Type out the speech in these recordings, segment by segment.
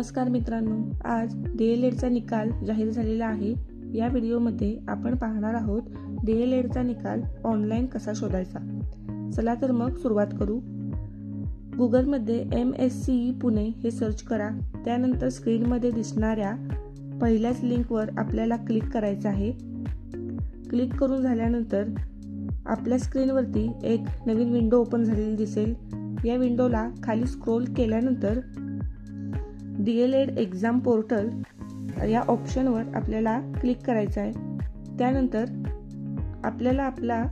नमस्कार मित्रांनो आज डी एल एडचा निकाल जाहीर झालेला आहे. या व्हिडिओमध्ये आपण पाहणार आहोत डी एल एडचा निकाल ऑनलाईन कसा शोधायचा? चला तर मग सुरुवात करू. गुगलमध्ये M S C E Pune हे सर्च करा. त्यानंतर स्क्रीनमध्ये दिसणाऱ्या पहिल्याच लिंकवर आपल्याला क्लिक करायचं आहे. क्लिक करून झाल्यानंतर आपल्या स्क्रीनवरती एक नवीन विंडो ओपन झालेली दिसेल. या विंडोला खाली स्क्रोल केल्यानंतर D L Ed exam portal या ऑप्शनवर आपल्याला क्लिक करायचं आहे. त्यानंतर आपल्याला आपला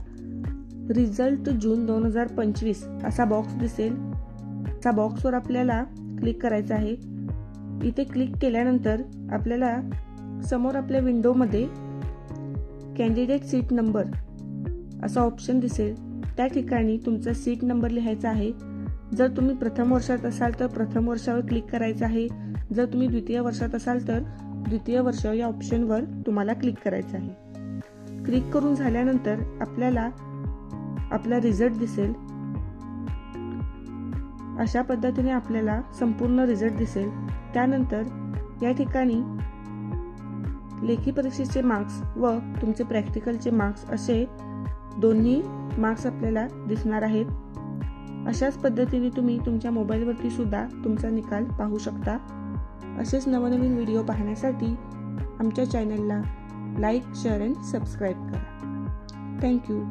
रिझल्ट जून दोन हजार पंचवीस असा बॉक्स दिसेल. त्या बॉक्सवर आपल्याला क्लिक करायचं आहे. इथे क्लिक केल्यानंतर आपल्याला समोर आपल्या विंडोमध्ये कॅन्डिडेट सीट नंबर असा ऑप्शन दिसेल. त्या ठिकाणी तुमचा सीट नंबर लिहायचा आहे. जर तुम्ही प्रथम वर्षात असाल तर प्रथम वर्षावर क्लिक करायचं आहे. जर तुम्ही द्वितीय वर्षात असाल तर द्वितीय वर्ष या ऑप्शनवर तुम्हाला क्लिक करायचं आहे. क्लिक करून झाल्यानंतर आपल्याला आपला रिझल्ट दिसेल. अशा पद्धतीने आपल्याला संपूर्ण रिझल्ट दिसेल. त्यानंतर या ठिकाणी लेखी परीक्षेचे मार्क्स व तुमचे प्रॅक्टिकलचे मार्क्स असे दोन्ही मार्क्स आपल्याला दिसणार आहेत. अशाच पद्धतीने तुम्ही तुमच्या मोबाईलवरती सुद्धा तुमचा निकाल पाहू शकता. असेच नवनवीन व्हिडिओ पाहण्यासाठी आमच्या चॅनलला लाईक शेअर अँड सबस्क्राईब करा. Thank you.